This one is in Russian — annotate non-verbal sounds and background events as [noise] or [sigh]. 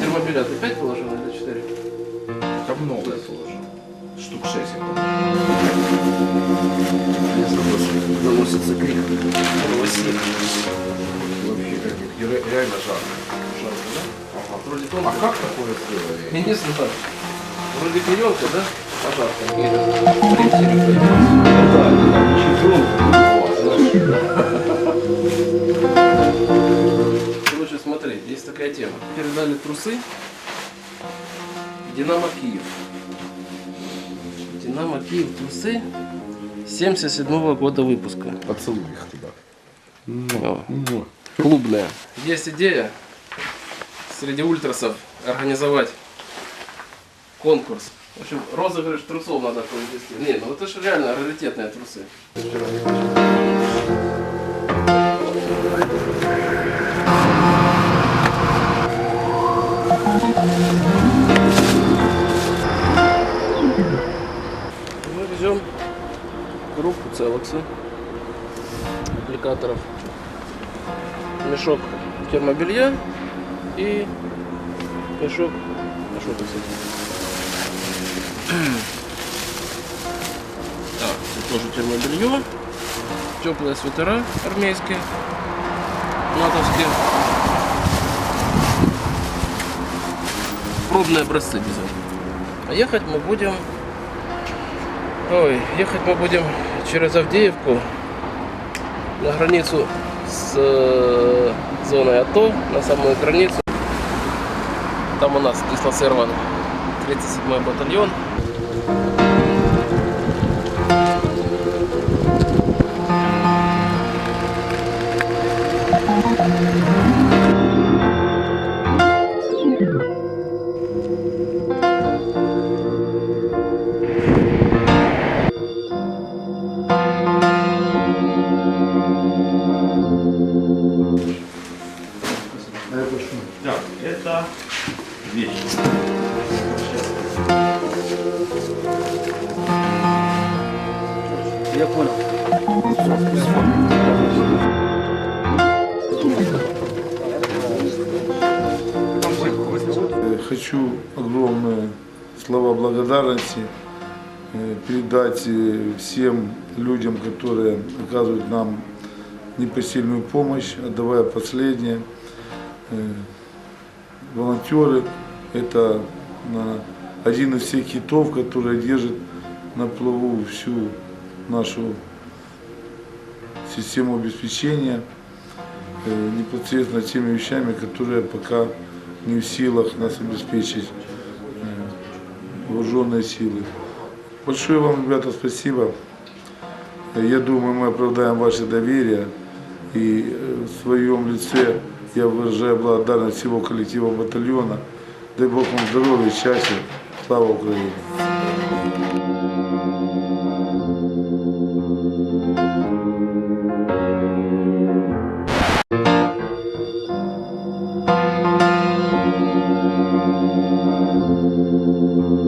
Термобиля ты 5 положил или 4? Там много я положил. Штук 6 я положил. Заносится крик. Вообще Вообще как реально жарко. Жарко, да? Ага. Вроде А тонко. как такое сделали? Я не знаю. Вроде клеенка, да? Пожарка. Или принтере Ну да, там чемпион. Короче, смотри, есть такая тема. Передали трусы. Динамо Киев. Динамо Киев трусы 77 года выпуска. Поцелуй их туда. О, Му. Клубная. Есть идея среди ультрасов организовать конкурс. В общем, розыгрыш трусов надо провести. Не, ну это же реально раритетные трусы. Целокса, аппликаторов, мешок термобелья и мешок, а что кстати? [clears throat] Так, это тоже термобелье, теплые свитера армейские, натовские, пробные образцы обязательно. А ехать мы будем, ой, ехать мы будем через Авдеевку на границу с э, зоной АТО, на самую границу. Там у нас дислоцирован 37-й батальон. Так, это вещи. Я понял. Э, Хочу огромные слова благодарности э, передать э, всем людям, которые оказывают нам непосильную помощь, отдавая последнее. Э, Волонтеры – это один из всех китов, который держит на плаву всю нашу систему обеспечения э, непосредственно теми вещами, которые пока не в силах нас обеспечить э, вооруженные силы. Большое вам, ребята, спасибо. Я думаю, мы оправдаем ваше доверие. И в своем лице я выражаю благодарность всего коллектива батальона. Дай Бог вам здоровья, счастья. Слава Украине! Thank you.